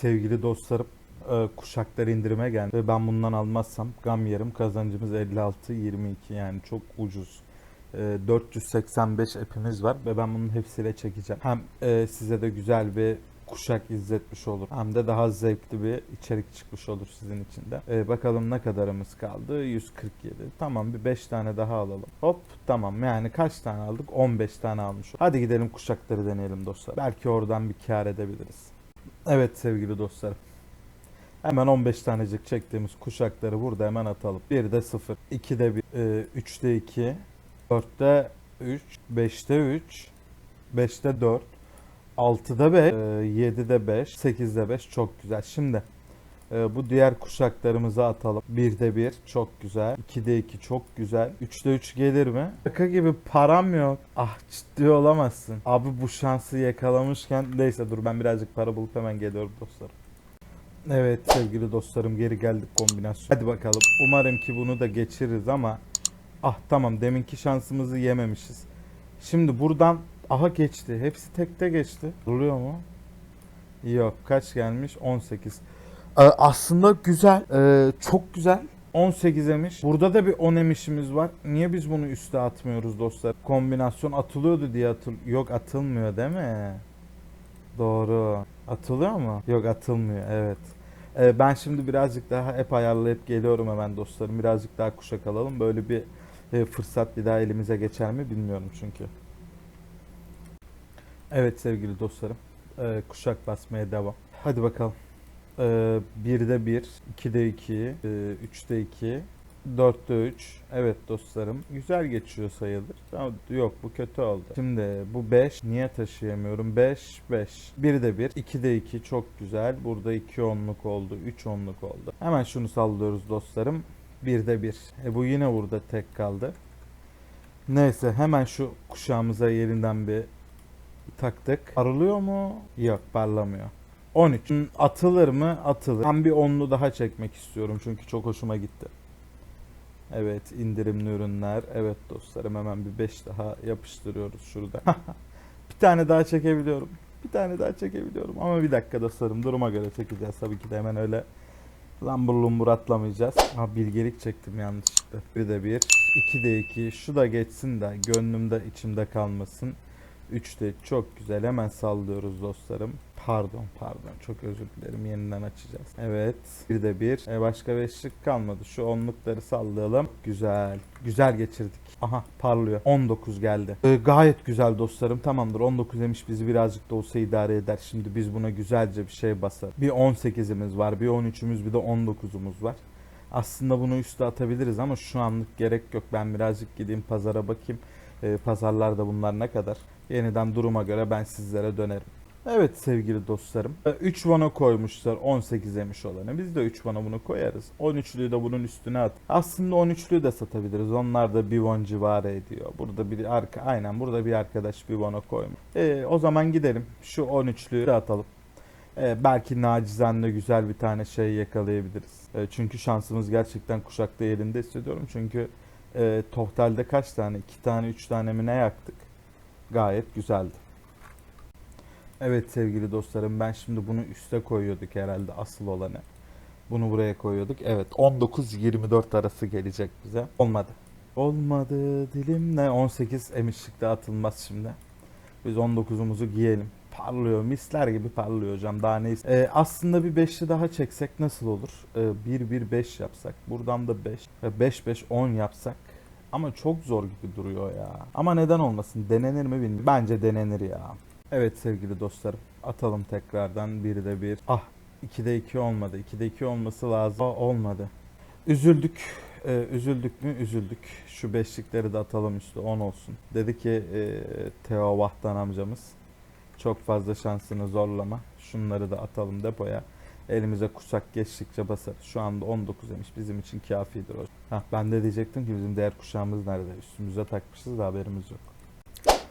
sevgili dostlarım e, kuşaklar indirime geldi ve ben bundan almazsam gam yerim kazancımız 56-22 yani çok ucuz. E, 485 epimiz var ve ben bunun hepsiyle çekeceğim. Hem e, size de güzel bir kuşak izletmiş olur. Hem de daha zevkli bir içerik çıkmış olur sizin için de. E, bakalım ne kadarımız kaldı? 147. Tamam bir 5 tane daha alalım. Hop tamam yani kaç tane aldık? 15 tane almış. Hadi gidelim kuşakları deneyelim dostlar. Belki oradan bir kar edebiliriz. Evet sevgili dostlarım. Hemen 15 tanecik çektiğimiz kuşakları burada hemen atalım. 1'de 0, 2'de 1, 3'te 2, 4'te 3, 5'te 3, 5'te 4, 6'da 5, 7'de 5, 8'de 5 çok güzel. Şimdi bu diğer kuşaklarımızı atalım. 1'de 1 çok güzel. 2'de 2 çok güzel. 3'te 3 gelir mi? Şaka gibi param yok. Ah ciddi olamazsın. Abi bu şansı yakalamışken neyse dur ben birazcık para bulup hemen geliyorum dostlarım. Evet sevgili dostlarım geri geldik kombinasyon. Hadi bakalım. Umarım ki bunu da geçiririz ama ah tamam deminki şansımızı yememişiz. Şimdi buradan aha geçti. Hepsi tekte geçti. Oluyor mu? Yok. Kaç gelmiş? 18. Ee, aslında güzel. Ee, çok güzel. 18 emiş. Burada da bir 10 emişimiz var. Niye biz bunu üste atmıyoruz dostlar? Kombinasyon atılıyordu diye atıl... Yok atılmıyor değil mi? Doğru. Atılıyor mu? Yok atılmıyor evet. Ee, ben şimdi birazcık daha hep ayarlayıp geliyorum hemen dostlarım. Birazcık daha kuşak alalım. Böyle bir e, fırsat bir daha elimize geçer mi bilmiyorum çünkü. Evet sevgili dostlarım. Ee, kuşak basmaya devam. Hadi bakalım. Ee, 1'de 1, 2'de 2, e, 3'te 2, 4'te 3. Evet dostlarım. Güzel geçiyor sayılır. Ama yok bu kötü oldu. Şimdi bu 5 niye taşıyamıyorum? 5 5. 1'de 1, 2'de 2 çok güzel. Burada 2 onluk oldu, 3 onluk oldu. Hemen şunu sallıyoruz dostlarım. 1'de 1. E bu yine burada tek kaldı. Neyse hemen şu kuşağımıza yerinden bir taktık. Parlıyor mu? Yok parlamıyor. 13. Hmm, Atılır mı? Atılır. Ben bir onlu daha çekmek istiyorum çünkü çok hoşuma gitti. Evet indirimli ürünler. Evet dostlarım hemen bir 5 daha yapıştırıyoruz şurada. bir tane daha çekebiliyorum. Bir tane daha çekebiliyorum. Ama bir dakika dostlarım duruma göre çekeceğiz. Tabii ki de hemen öyle lambur lumbur atlamayacağız. Ha bilgelik çektim yanlışlıkla. Bir de bir. iki de iki. Şu da geçsin de gönlümde içimde kalmasın. 3'te çok güzel hemen sallıyoruz dostlarım. Pardon pardon çok özür dilerim yeniden açacağız. Evet bir de bir. E, başka beşlik kalmadı. Şu onlukları sallayalım. Güzel. Güzel geçirdik. Aha parlıyor. 19 geldi. E, gayet güzel dostlarım. Tamamdır 19 demiş bizi birazcık da olsa idare eder. Şimdi biz buna güzelce bir şey basar. Bir 18'imiz var. Bir 13'ümüz bir de 19'umuz var. Aslında bunu üste atabiliriz ama şu anlık gerek yok. Ben birazcık gideyim pazara bakayım. E, pazarlarda bunlar ne kadar? Yeniden duruma göre ben sizlere dönerim. Evet sevgili dostlarım. 3 vana koymuşlar 18 emiş olanı. Biz de 3 vana bunu koyarız. 13'lüyü de bunun üstüne at. Aslında 13'lüyü de satabiliriz. Onlar da 1 von civarı ediyor. Burada bir arka aynen burada bir arkadaş bir vana koymuş. E, o zaman gidelim. Şu 13'lüyü de atalım. E, belki nacizane güzel bir tane şey yakalayabiliriz. E, çünkü şansımız gerçekten kuşakta yerinde hissediyorum. Çünkü e, totalde kaç tane? 2 tane 3 tane mi ne yaktık? Gayet güzeldi. Evet sevgili dostlarım ben şimdi bunu üste koyuyorduk herhalde asıl olanı. Bunu buraya koyuyorduk. Evet 19-24 arası gelecek bize. Olmadı. Olmadı dilimle 18 emişlikte atılmaz şimdi. Biz 19'umuzu giyelim. Parlıyor misler gibi parlıyor hocam daha ne ee, Aslında bir 5'li daha çeksek nasıl olur? Ee, 1-1-5 yapsak. Buradan da 5 ve 5-5-10 yapsak. Ama çok zor gibi duruyor ya. Ama neden olmasın? Denenir mi bilmiyorum. Bence denenir ya. Evet sevgili dostlarım. Atalım tekrardan. Bir de bir. Ah 2'de 2 olmadı. 2'de 2 olması lazım. Aa, olmadı. Üzüldük. Ee, üzüldük mü? Üzüldük. Şu beşlikleri de atalım üstü 10 olsun. Dedi ki e, Teo Vahtan amcamız. Çok fazla şansını zorlama. Şunları da atalım depoya. Elimize kuşak geçtikçe basarız. Şu anda 19 demiş. Bizim için kafidir o. Hah, ben de diyecektim ki bizim diğer kuşağımız nerede? Üstümüze takmışız da haberimiz yok.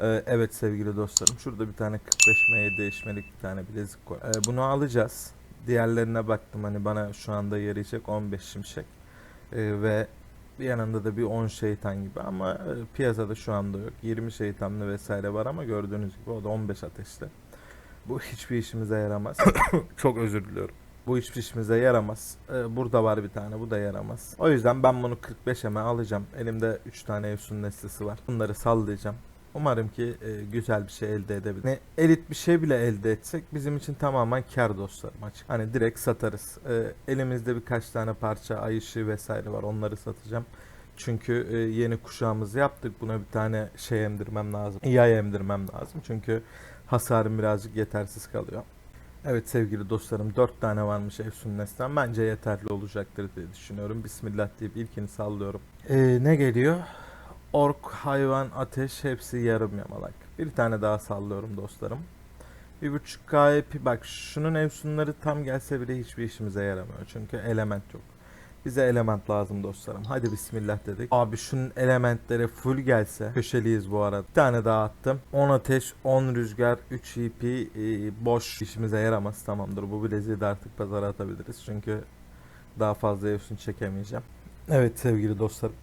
Ee, evet sevgili dostlarım. Şurada bir tane 45 M'ye değişmelik bir tane bilezik koy. Ee, bunu alacağız. Diğerlerine baktım hani bana şu anda yarayacak 15 şimşek. Ee, ve yanında da bir 10 şeytan gibi ama e, piyasada şu anda yok. 20 şeytanlı vesaire var ama gördüğünüz gibi o da 15 ateşli. Bu hiçbir işimize yaramaz. Çok özür diliyorum. Bu hiçbir işimize yaramaz. Ee, burada var bir tane bu da yaramaz. O yüzden ben bunu 45 eme alacağım. Elimde 3 tane Evsun nesnesi var. Bunları sallayacağım. Umarım ki e, güzel bir şey elde edebiliriz. Ne elit bir şey bile elde etsek bizim için tamamen kar dostlarım açık. Hani direkt satarız. E, elimizde birkaç tane parça ay vesaire var. Onları satacağım. Çünkü e, yeni kuşağımızı yaptık. Buna bir tane şey emdirmem lazım. Yay emdirmem lazım. Çünkü hasarım birazcık yetersiz kalıyor. Evet sevgili dostlarım 4 tane varmış Efsun Nesli'den. Bence yeterli olacaktır diye düşünüyorum. Bismillah deyip ilkini sallıyorum. Ee, ne geliyor? Ork, hayvan, ateş hepsi yarım yamalak. Bir tane daha sallıyorum dostlarım. Bir buçuk KP bak şunun Efsunları tam gelse bile hiçbir işimize yaramıyor. Çünkü element yok. Bize element lazım dostlarım. Hadi bismillah dedik. Abi şunun elementleri full gelse. Köşeliyiz bu arada. Bir tane daha attım. 10 ateş, 10 rüzgar, 3 EP e, boş işimize yaramaz. Tamamdır. Bu bileziği de artık pazara atabiliriz. Çünkü daha fazla Efsun çekemeyeceğim. Evet sevgili dostlarım.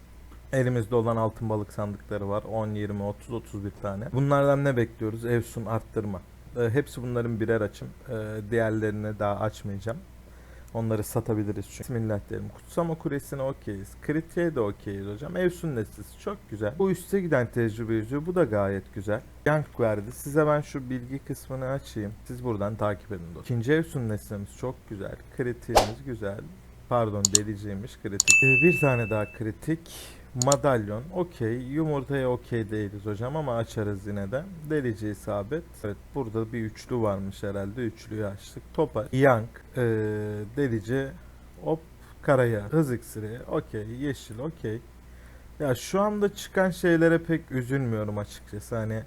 Elimizde olan altın balık sandıkları var. 10, 20, 30, 31 tane. Bunlardan ne bekliyoruz? Evsun arttırma. E, hepsi bunların birer açım. E, diğerlerini daha açmayacağım. Onları satabiliriz çünkü. Bismillah diyelim. Kutsama kuresine okeyiz. Kritiğe de okeyiz hocam. Evsun nesnesi çok güzel. Bu üste giden tecrübe yüzüğü bu da gayet güzel. Yank verdi. Size ben şu bilgi kısmını açayım. Siz buradan takip edin dostum. İkinci Evsun nesnemiz çok güzel. Kritiğimiz güzel. Pardon deliciymiş kritik. Ee, bir tane daha kritik. Madalyon okey. Yumurtaya okey değiliz hocam ama açarız yine de. Delici isabet. Evet burada bir üçlü varmış herhalde. Üçlüyü açtık. Topa, yank, ee, delici, hop, karaya, hız iksiri, okey, yeşil, okey. Ya şu anda çıkan şeylere pek üzülmüyorum açıkçası. Hani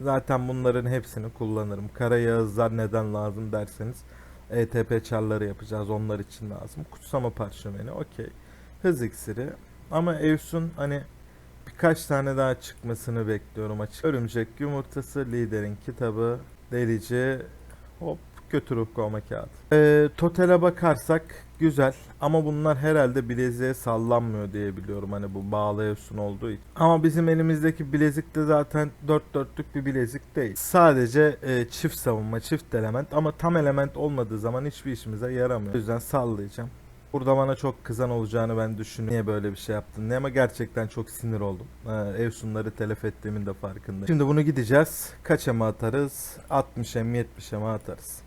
zaten bunların hepsini kullanırım. Kara yağızlar neden lazım derseniz ETP çarları yapacağız. Onlar için lazım. Kutsama parşömeni, okey. Hız iksiri. Ama Evsun hani birkaç tane daha çıkmasını bekliyorum açık. Örümcek yumurtası, liderin kitabı, delici, hop kötü ruh kovma kağıdı. Ee, totale bakarsak güzel ama bunlar herhalde bileziğe sallanmıyor diye biliyorum hani bu bağlı Evsun olduğu için. Ama bizim elimizdeki bilezik de zaten dört dörtlük bir bilezik değil. Sadece e, çift savunma, çift element ama tam element olmadığı zaman hiçbir işimize yaramıyor. O yüzden sallayacağım. Burada bana çok kızan olacağını ben düşünüyorum. Niye böyle bir şey yaptın diye ama gerçekten çok sinir oldum. Ee, Evsunları telef ettiğimin de farkındayım. Şimdi bunu gideceğiz. Kaça mı atarız? 60'a mı 70'e mi atarız?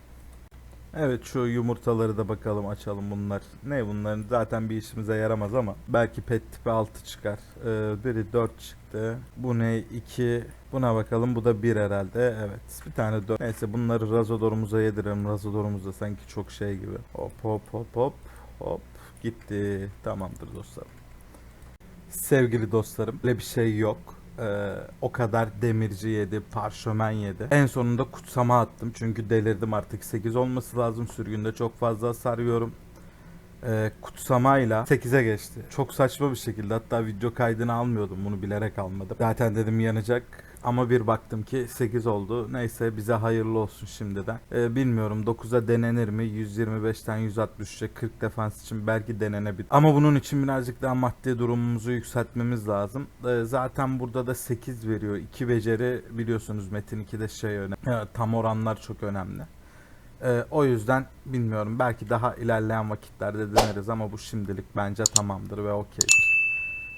Evet şu yumurtaları da bakalım açalım bunlar. Ne bunların zaten bir işimize yaramaz ama belki pet tipi 6 çıkar. Ee, biri 4 çıktı. Bu ne 2. Buna bakalım bu da 1 herhalde. Evet bir tane 4. Neyse bunları Razodor'umuza yedirelim. Razodor'umuz da sanki çok şey gibi. Hop hop hop hop. Hop gitti. Tamamdır dostlarım. Sevgili dostlarım böyle bir şey yok. Ee, o kadar demirci yedi, parşömen yedi. En sonunda kutsama attım çünkü delirdim artık 8 olması lazım. Sürgünde çok fazla hasar yiyorum. Ee, kutsamayla 8'e geçti. Çok saçma bir şekilde hatta video kaydını almıyordum bunu bilerek almadım. Zaten dedim yanacak ama bir baktım ki 8 oldu. Neyse bize hayırlı olsun şimdiden. Ee, bilmiyorum 9'a denenir mi? 125'ten 163'e 40 defans için belki denenebilir. Ama bunun için birazcık daha maddi durumumuzu yükseltmemiz lazım. Ee, zaten burada da 8 veriyor. 2 beceri biliyorsunuz Metin 2'de şey önemli. Ee, tam oranlar çok önemli. Ee, o yüzden bilmiyorum belki daha ilerleyen vakitlerde deneriz ama bu şimdilik bence tamamdır ve okeydir.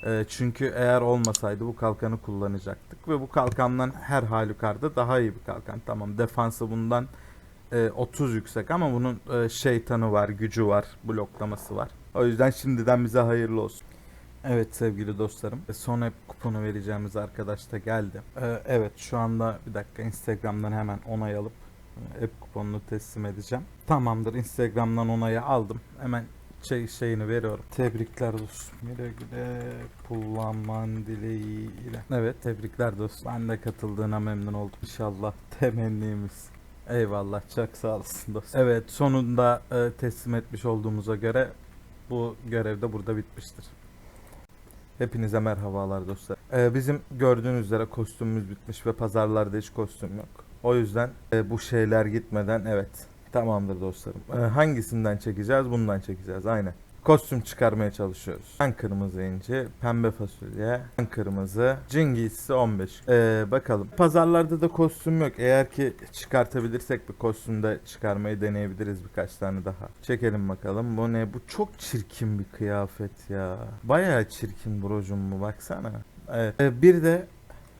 Ee, çünkü eğer olmasaydı bu kalkanı kullanacaktık ve bu kalkandan her halükarda daha iyi bir kalkan. Tamam defansı bundan e, 30 yüksek ama bunun e, şeytanı var, gücü var, bloklaması var. O yüzden şimdiden bize hayırlı olsun. Evet sevgili dostlarım. e, Son hep kuponu vereceğimiz arkadaş da geldi. Ee, evet şu anda bir dakika Instagram'dan hemen onay alıp e, app kuponunu teslim edeceğim. Tamamdır Instagram'dan onayı aldım. Hemen şey şeyini veriyorum. Tebrikler dostum. Güle güle kullanman dileğiyle. Evet tebrikler dostum. Ben de katıldığına memnun oldum. İnşallah temennimiz. Eyvallah çok sağ olasın dostum. Evet sonunda e, teslim etmiş olduğumuza göre bu görev de burada bitmiştir. Hepinize merhabalar dostlar. Ee, bizim gördüğünüz üzere kostümümüz bitmiş ve pazarlarda hiç kostüm yok. O yüzden e, bu şeyler gitmeden evet tamamdır dostlarım. Ee, hangisinden çekeceğiz? Bundan çekeceğiz aynen. kostüm çıkarmaya çalışıyoruz. Ben kırmızı inci, pembe fasulye, ben kırmızı, cin giysisi 15. Ee, bakalım. Pazarlarda da kostüm yok. Eğer ki çıkartabilirsek bir kostüm de çıkarmayı deneyebiliriz birkaç tane daha. Çekelim bakalım. Bu ne? Bu çok çirkin bir kıyafet ya. Bayağı çirkin brocum bu baksana. Evet. Ee, bir de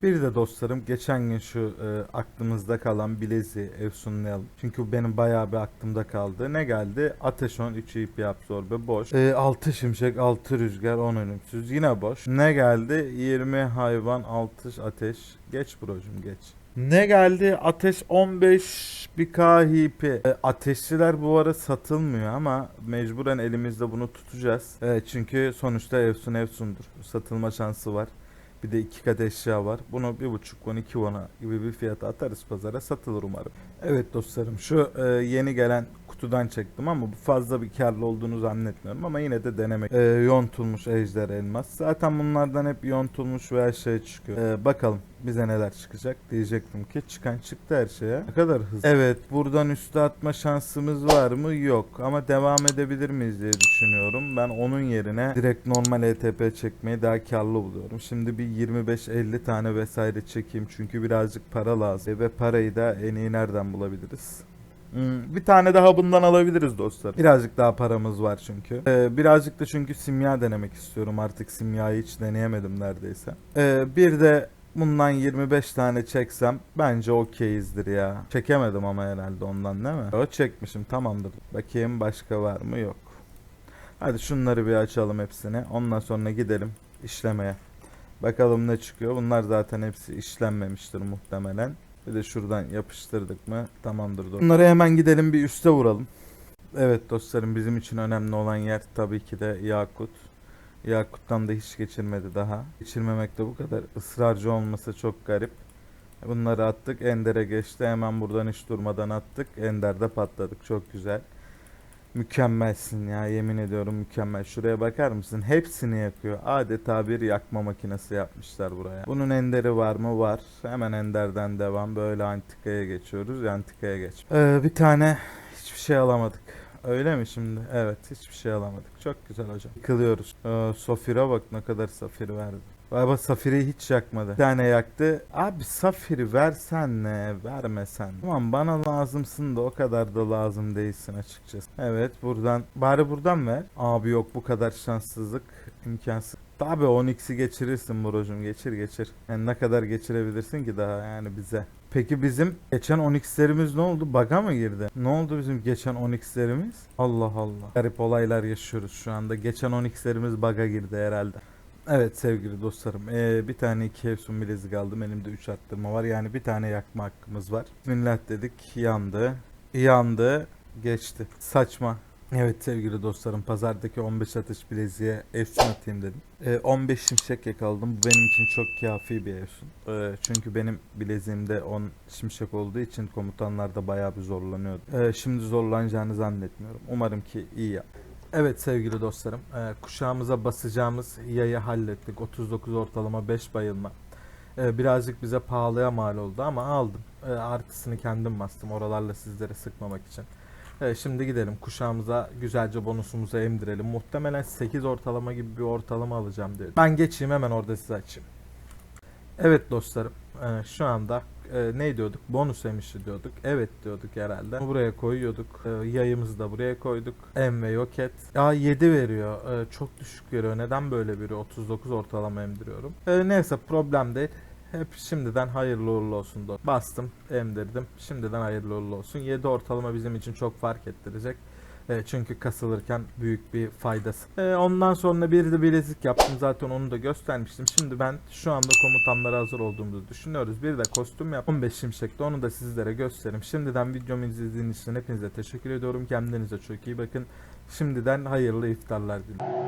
bir de dostlarım geçen gün şu e, aklımızda kalan bileziği efsunlayalım. Çünkü bu benim bayağı bir aklımda kaldı. Ne geldi? Ateş 10, 3 ip absorbe boş. E, 6 şimşek, 6 rüzgar, 10 ölümsüz. Yine boş. Ne geldi? 20 hayvan, 6 ateş. Geç brocum geç. Ne geldi? Ateş 15 bir KHP. E, ateşçiler bu ara satılmıyor ama mecburen elimizde bunu tutacağız. E, çünkü sonuçta Efsun Efsun'dur. Satılma şansı var. Bir de iki kat eşya var. Bunu bir buçuk won, iki won'a gibi bir fiyata atarız pazara satılır umarım. Evet dostlarım şu e, yeni gelen kutudan çektim ama fazla bir karlı olduğunu zannetmiyorum ama yine de denemek. E, yontulmuş ejder elmas. Zaten bunlardan hep yontulmuş veya şey çıkıyor. E, bakalım bize neler çıkacak diyecektim ki çıkan çıktı her şeye. Ne kadar hızlı. Evet buradan üste atma şansımız var mı? Yok ama devam edebilir miyiz diye düşünüyorum. Ben onun yerine direkt normal ETP çekmeyi daha karlı buluyorum. Şimdi bir 25-50 tane vesaire çekeyim çünkü birazcık para lazım. Ve parayı da en iyi nereden bulabiliriz? Hmm, bir tane daha bundan alabiliriz dostlar. Birazcık daha paramız var çünkü. Ee, birazcık da çünkü simya denemek istiyorum. Artık simyayı hiç deneyemedim neredeyse. Ee, bir de bundan 25 tane çeksem bence okeyizdir ya. Çekemedim ama herhalde ondan değil mi? O çekmişim tamamdır. Bakayım başka var mı? Yok. Hadi şunları bir açalım hepsini. Ondan sonra gidelim işlemeye. Bakalım ne çıkıyor. Bunlar zaten hepsi işlenmemiştir muhtemelen. Bir de şuradan yapıştırdık mı tamamdır. dostlar. Bunları hemen gidelim bir üste vuralım. Evet dostlarım bizim için önemli olan yer tabii ki de Yakut. Yakut'tan da hiç geçirmedi daha. Geçirmemekte bu kadar ısrarcı olması çok garip. Bunları attık. Ender'e geçti. Hemen buradan hiç durmadan attık. Ender'de patladık. Çok güzel. Mükemmelsin ya yemin ediyorum mükemmel. Şuraya bakar mısın? Hepsini yakıyor. Adeta bir yakma makinesi yapmışlar buraya. Bunun enderi var mı? Var. Hemen enderden devam. Böyle antikaya geçiyoruz. Antikaya geç. Ee, bir tane hiçbir şey alamadık. Öyle mi şimdi? Evet hiçbir şey alamadık. Çok güzel hocam. Yıkılıyoruz. Ee, Safir'e bak ne kadar Safir verdi. Baba Safir'i hiç yakmadı. Bir tane yaktı. Abi Safir'i versen ne, vermesen. Tamam bana lazımsın da o kadar da lazım değilsin açıkçası. Evet buradan, bari buradan ver. Abi yok bu kadar şanssızlık imkansız. Tabi 10x'i geçirirsin brocum geçir geçir. Yani ne kadar geçirebilirsin ki daha yani bize. Peki bizim geçen 10x'lerimiz ne oldu? Baga mı girdi? Ne oldu bizim geçen 10x'lerimiz? Allah Allah. Garip olaylar yaşıyoruz şu anda. Geçen 10x'lerimiz baga girdi herhalde. Evet sevgili dostlarım ee, bir tane iki Efsun bilezik aldım elimde 3 arttırma var. Yani bir tane yakma hakkımız var. Bismillah dedik yandı. Yandı geçti. Saçma. Evet sevgili dostlarım pazardaki 15 atış bileziğe Efsun atayım dedim. Ee, 15 şimşek yakaladım. Bu benim için çok kafi bir Efsun ee, çünkü benim bileziğimde 10 şimşek olduğu için komutanlarda bayağı bir zorlanıyordu. Ee, Şimdi zorlanacağını zannetmiyorum. Umarım ki iyi yap Evet sevgili dostlarım, e, kuşağımıza basacağımız yayı hallettik. 39 ortalama 5 bayılma. E, birazcık bize pahalıya mal oldu ama aldım. E, artısını kendim bastım oralarla sizlere sıkmamak için. Şimdi gidelim kuşağımıza güzelce bonusumuzu emdirelim. Muhtemelen 8 ortalama gibi bir ortalama alacağım diye. Ben geçeyim hemen orada size açayım. Evet dostlarım, şu anda e, ne diyorduk? Bonus emişi diyorduk. Evet diyorduk herhalde. Buraya koyuyorduk. E, yayımızı da buraya koyduk. M ve yok et. Ya 7 veriyor. E, çok düşük veriyor. Neden böyle biri? 39 ortalama emdiriyorum. E, neyse problem değil. Hep şimdiden hayırlı uğurlu olsun. Bastım, emdirdim. Şimdiden hayırlı uğurlu olsun. 7 ortalama bizim için çok fark ettirecek. E, çünkü kasılırken büyük bir faydası. E, ondan sonra bir de bilezik yaptım zaten onu da göstermiştim. Şimdi ben şu anda komutanlara hazır olduğumuzu düşünüyoruz. Bir de kostüm yap 15 şimşekte onu da sizlere göstereyim. Şimdiden videomu izlediğiniz için hepinize teşekkür ediyorum. Kendinize çok iyi bakın. Şimdiden hayırlı iftarlar dilerim.